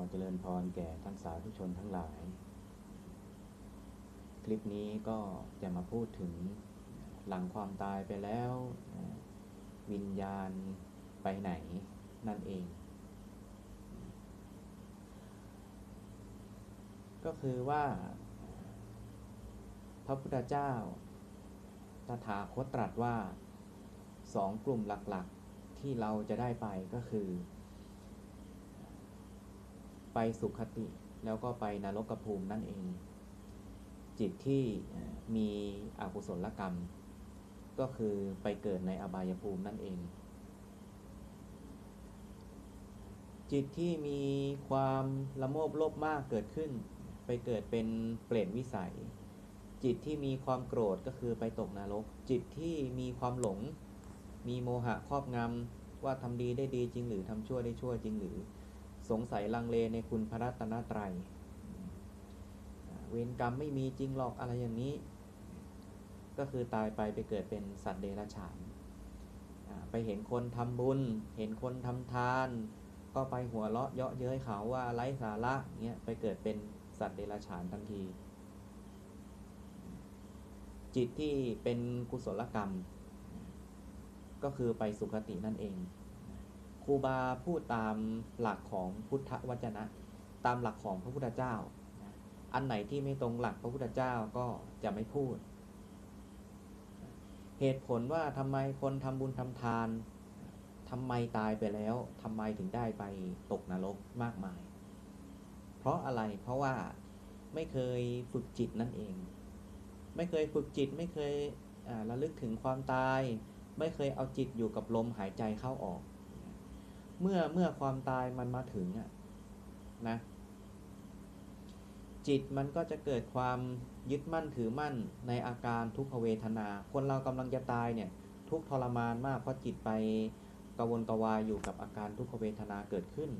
อเจริญพรแก่ท่านสาธุชนทั้งหลาย คลิปนี้ก็จะมาพูดถึงหลังความตายไปแล้ว วิญญาณไปไหนนั่นเอง ก็คือว่า พระพุทธเจ้าตถาคตตรัสว่าสองกลุ่มหลักๆที่เราจะได้ไปก็คือ ไปสุขติ แล้วก็ไปนรกภูมินั่นเอง จิตที่มีอกุศลกรรม ก็คือไปเกิดในอบายภูมินั่นเอง จิตที่มีความละโมบโลภมากเกิดขึ้น ไปเกิดเป็นเปรตวิสัย จิตที่มีความโกรธก็คือไปตกนรก จิตที่มีความหลง มีโมหะครอบงำว่าทำดีได้ดีจริงหรือทำชั่วได้ชั่วจริงหรือ สงสัยลังเลในคุณพระรัตนตรัย เวรกรรมไม่มีจริงหรอกอะไรอย่างนี้ ก็คือตายไปไปเกิดเป็นสัตว์เดรัจฉานไปเห็นคนทำบุญ เห็นคนทำทาน ก็ไปหัวเราะเยาะเย้ยเขาว่าไร้สาระเงี้ยไปเกิดเป็นสัตว์เดรัจฉานทันที จิตที่เป็นกุศลกรรม ก็คือไปสุคตินั่นเอง รูบาพูดตามหลักของพุทธวจนะ ตามหลักของพระพุทธเจ้า อันไหนที่ไม่ตรงหลักพระพุทธเจ้าก็จะไม่พูด เหตุผลว่าทำไมคนทำบุญทำทานทำไมตายไปแล้วทำไมถึงได้ไปตกนรกมากมาย เพราะอะไรเพราะว่าไม่เคยฝึกจิตนั่นเอง ไม่เคยฝึกจิตไม่เคยระลึกถึงความตาย ไม่เคยเอาจิตอยู่กับลมหายใจเข้าออก เมื่อเมื่อความตายมันมาถึงอะนะ จิตมันก็จะเกิดความยึดมั่นถือมั่นในอาการทุกขเวทนา คนเรากำลังจะตายเนี่ย ทุกทรมานมากเพราะจิตไปกวนกวายอยู่กับอาการทุกขเวทนาเกิดขึ้น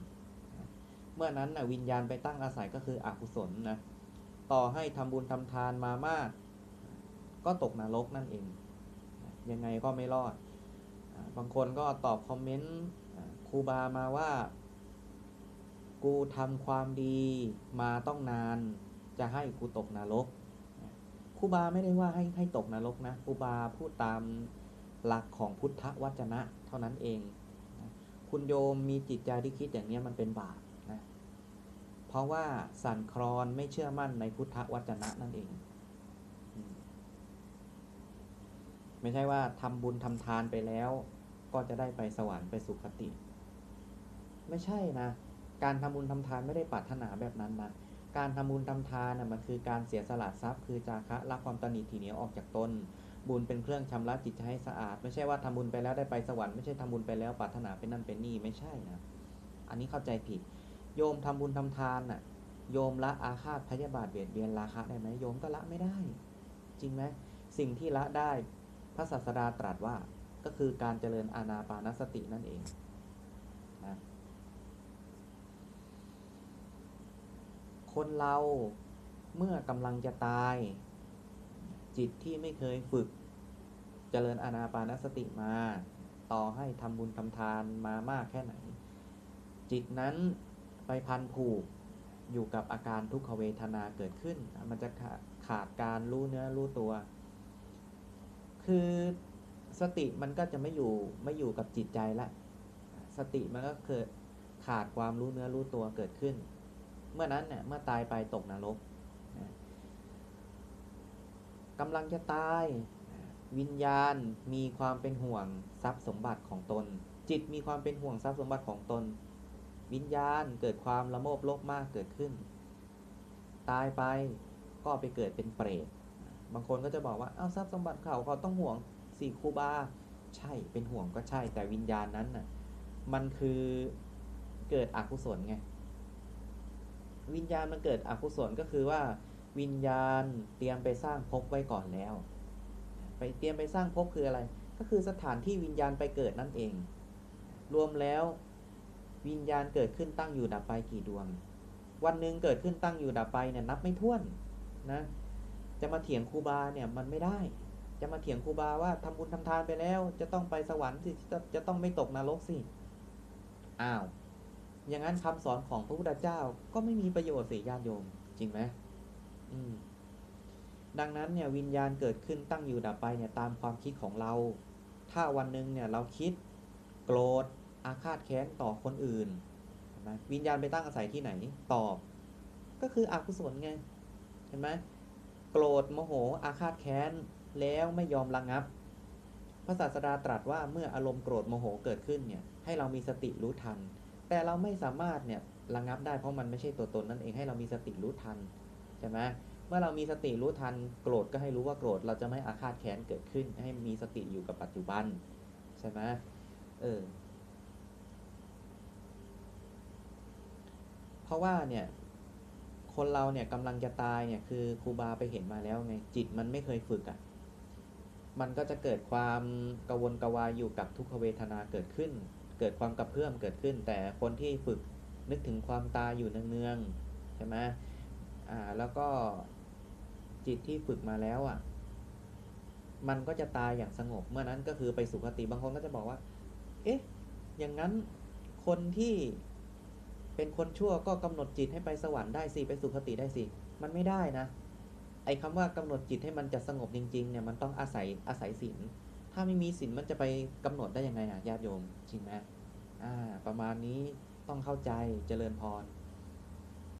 เมื่อนั้นนะวิญญาณไปตั้งอาศัยก็คืออกุศลนะต่อให้ทำบุญทำทานมามาก ก็ตกนรกนั่นเอง ยังไงก็ไม่รอด บางคนก็ตอบคอมเมนต์ ครูบามาว่า กูทำความดีมาต้องนาน จะให้กูตกนรกครูบาไม่ได้ว่าให้ให้ตกนรกนะครูบาพูดตามหลักของพุทธวจนะ เท่านั้นเองคุณโยมมีจิตใจที่คิดอย่างนี้มันเป็นบาปนะ เพราะว่าสันคลอนไม่เชื่อมั่นในพุทธวจนะนั่นเอง ไม่ใช่ว่าทำบุญทำทานไปแล้ว ก็จะได้ไปสวรรค์ไปสุคติ ไม่ใช่นะ การทำบุญทำทานไม่ได้ปรารถนาแบบนั้นนะ การทำบุญทำทานนะมันคือการเสียสละทรัพย์ คือจาคะละความตนีทีเหนียวออกจากตนบุญเป็นเครื่องชำระจิตใจให้สะอาด ไม่ใช่ว่าทำบุญไปแล้วได้ไปสวรรค์ไม่ใช่ทำบุญไปแล้วปรารถนาเป็นนั่นเป็นนี่ไม่ใช่นะ อันนี้เข้าใจผิด โยมทำบุญทำทานน่ะ โยมละอาฆาตพยาบาทเบียดเบียนราคะได้ไหมโยมก็ละไม่ได้ จริงไหมสิ่งที่ละได้พระศาสดาตรัสว่าก็คือการเจริญอานาปานสตินั่นเองนะ คนเราเมื่อกำลังจะตาย จิตที่ไม่เคยฝึกเจริญอานาปานสติมา ต่อให้ทำบุญทำทานมามากแค่ไหน จิตนั้นไปพันผูกอยู่กับอาการทุกขเวทนาเกิดขึ้น มันจะขาดการรู้เนื้อรู้ตัว คือสติมันก็จะไม่อยู่ไม่อยู่กับจิตใจละ สติมันก็เกิดขาดความรู้เนื้อรู้ตัวเกิดขึ้น เมื่อนั้นเนี่ยเมื่อตายไปตกนรกกำลังจะตาย วิญญาณมีความเป็นห่วงทรัพย์สมบัติของตน จิตมีความเป็นห่วงทรัพย์สมบัติของตน วิญญาณเกิดความละโมบโลภมากเกิดขึ้น ตายไปก็ไปเกิดเป็นเปรตบางคนก็จะบอกว่าเอาทรัพย์สมบัติเขาเขาต้องห่วงสี่ครูบาใช่เป็นห่วงก็ใช่แต่วิญญาณนั้นน่ะมันคือเกิดอกุศลไง วิญญาณมันเกิดอกุศลก็คือว่า วิญญาณเตรียมไปสร้างภพไว้ก่อนแล้ว ไปเตรียมไปสร้างภพคืออะไร ก็คือสถานที่วิญญาณไปเกิดนั่นเอง รวมแล้ววิญญาณเกิดขึ้นตั้งอยู่ดับไปกี่ดวง วันหนึ่งเกิดขึ้นตั้งอยู่ดับไปเนี่ยนับไม่ถ้วนนะจะมาเถียงครูบาเนี่ยมันไม่ได้ จะมาเถียงครูบาว่าทำบุญทำทานไปแล้ว จะต้องไปสวรรค์สิจะจะต้องไม่ตกนรกสิ อ้าว อย่างนั้นคำสอนของพระพุทธเจ้าก็ไม่มีประโยชน์เสิญาติโยม จริงไหมอืม ดังนั้นเนี่ยวิญญาณเกิดขึ้นตั้งอยู่ดับไปเนี่ยตามความคิดของเรา ถ้าวันหนึ่งเนี่ยเราคิด โกรธอาฆาตแค้นต่อคนอื่นนไหมวิญญาณไปตั้งอาศัยที่ไหน ตอบ ก็คืออกุศลไง เห็นไหมโกรธโมโห อาฆาตแค้นแล้วไม่ยอมระงับ พระศาสดาตรัสว่าเมื่ออารมณ์โกรธโมโหเกิดขึ้นเนี่ย ให้เรามีสติรู้ทัน แต่เราไม่สามารถเนี่ยระงับได้เพราะมันไม่ใช่ตัวตนนั่นเองให้เรามีสติรู้ทันใช่ไหมเมื่อเรามีสติรู้ทันโกรธก็ให้รู้ว่าโกรธเราจะไม่อาฆาตแค้นเกิดขึ้น ให้มีสติอยู่กับปัจจุบันใช่ไหมเออเพราะว่าเนี่ยคนเราเนี่ยกำลังจะตายเนี่ยคือครูบาไปเห็นมาแล้วไงจิตมันไม่เคยฝึกอะ่ะมันก็จะเกิดความกวนกวายอยู่กับทุกขเวทนาเกิดขึ้น เกิดความกระเพื่อมเกิดขึ้น แต่คนที่ฝึกนึกถึงความตายอยู่เนืองๆใช่ไหมอ่าแล้วก็จิตที่ฝึกมาแล้วอะ มันก็จะตายอย่างสงบ เมื่อนั้นก็คือไปสุคติบางคนก็จะบอกว่า เอ๊ะ อย่างนั้นคนที่เป็นคนชั่วก็กำหนดจิตให้ไปสวรรค์ได้สิไปสุคติได้สิ มันไม่ได้นะ ไอ้คำว่ากำหนดจิตให้มันจะสงบจริง ๆ เนี่ยมันต้องอาศัยอาศัยศีล ถ้าไม่มีศีลมันจะไปกำหนดได้ยังไงอะญาติโยมจริงไหมอ่า ประมาณนี้ต้องเข้าใจเจริญพร